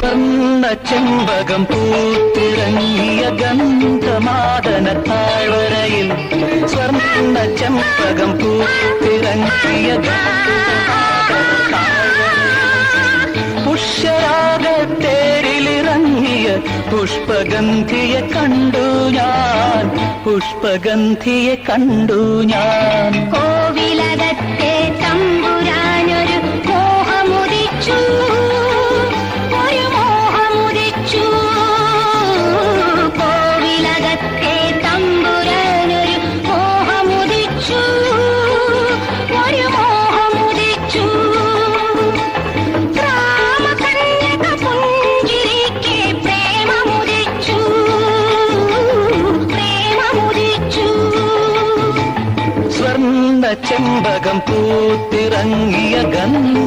സ്വർണ ചെമ്പകം പൂത്തിറങ്ങിയ ഗന്ധമാതന താഴ്വരയിൽ സ്വർണ ചെമ്പകം പൂത്തിറങ്ങിയ പുഷ്യരാഗത്തേരിലിറങ്ങിയ പുഷ്പഗന്ധിയെ കണ്ടു ഞാൻ. പുഷ്പഗന്ധിയെ കണ്ടു ഞാൻ. കോവിലകത്തെ ചെമ്പകം പൂത്തിറങ്ങിയ ഗന്ധ